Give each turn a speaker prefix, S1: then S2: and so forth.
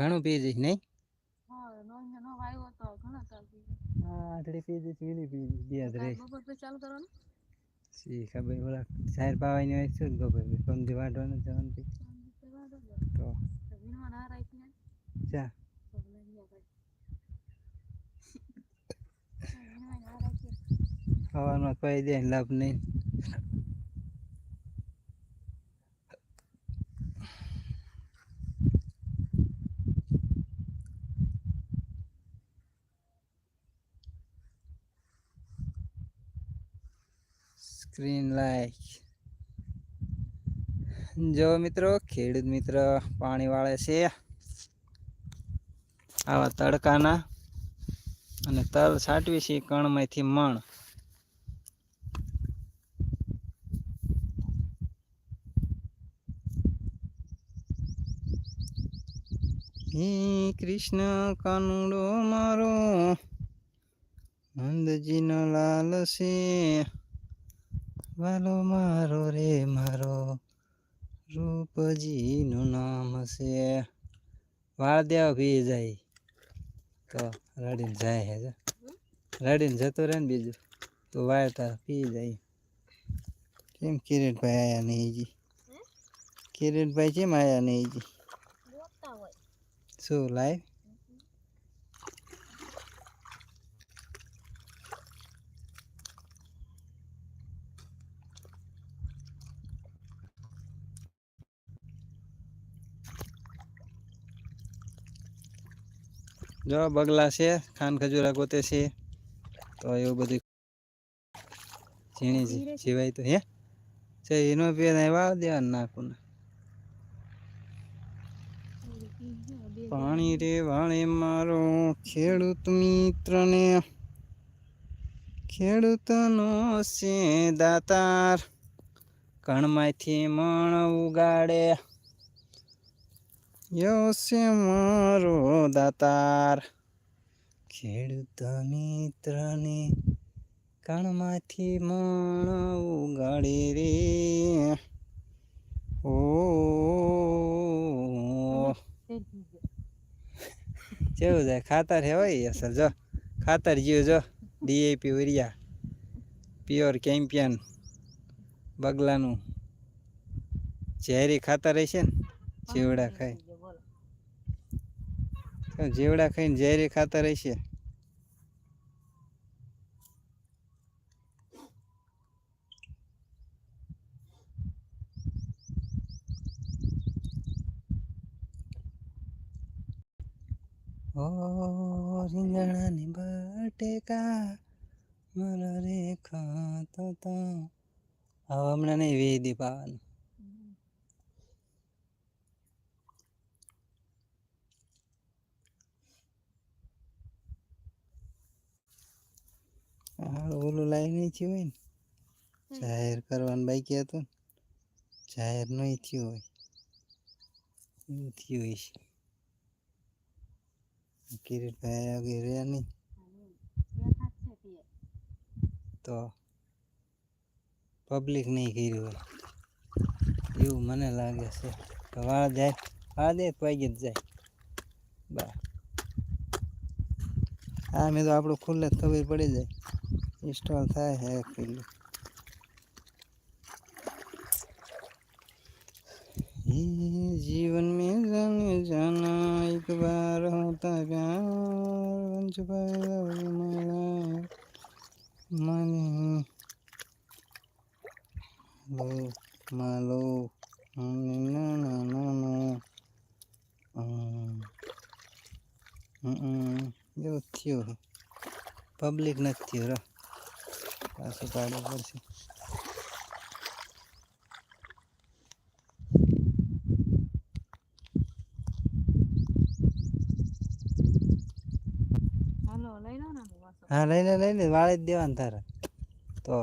S1: ઘણું પી જઈશ નહીં?
S2: તાર પી
S1: જઈશ પેલી પી જઈશ બે
S2: કરવાનું?
S1: સી ખબર ઓલા સાહેર પાવાની હોય. શું ખબર પમથી વાટવાનું જવાનું તો ચા ખાવાનું કોઈ દે લાભ નહીં. Screen like. જો મિત્રો, ખેડૂત મિત્ર પાણી વાળે છે. આવા તડકાના અને તલ છાંટવી છે કણમાંથી મણ. હે કૃષ્ણ કાનુડો મારો, નંદજીનો લાલ છે. વાલો મારો રે મારો રૂપજીનું નામ છે વાળ દેવા પી જાય તો રડીને જાય હે રડીને જતો રહે ને બીજું તો વાળતા પી જાય. કેમ કિરીટભાઈ આયા નહીં જી કિરીટભાઈ કેમ આયા નહીં જી શું લાઈવ જો, બગલા છે ખાન ખજૂરા ગોતે છે. તો એવું બધું ઝીણી જીવાય તો હે. છે એનો પેન આવ્યા દેવા નાખું પાણી રે વાળે મારો ખેડૂત મિત્રને. ખેડૂતનો છે દાતાર. કણમાંથી મણ ઉગાડે. યો છે મારો દાતાર ખેડૂત મિત્રને કણમાંથી મણ ઉગાડે રે. ઓ. કેવું જાય ખાતર હે હોય અસર જો. ખાતર જીવ, જો. DAP urea. પ્યોર કેમ્પિયન બગલાનું. ઝેરી ખાતર હશે ને ચીવડા ખાય. જીવડા ખાઈને ઝેરી ખાતર હશે ઓ રીંગણાની બટેકા, મારા રે ખાતો તો હવે હમણાં નહીં વેદી પાવાનું. ઓલું લાઈ નહીં થયું હોય ને. જાહેર કરવાનું બાકી હતું જાહેર નહીં થયું હોય. એવું થયું હોય છે કિરીટભાઈ આગળ રહ્યા નહીં તો પબ્લિક નહીં કર્યું હોય. એવું મને લાગે છે. તો વાળ જાય. વાળ દે તો વાગી જ જાય. બા. હા મેં તો આપણું ખુલ્લે જ ખબર પડી જાય. ઇન્સ્ટોલ થાય હે પેલું ये जीवन में जाने जाना एक बार होता प्यार बन चुका है अब हमारा माने लो मालो ना ना ना ना એવું થયું પબ્લિક નથી થયું રો પાછું પાડવું પડશે
S2: હાલો લઈ લો
S1: હા લઈને લઈને લઈ વાળી જ દેવાનું તારે. તો.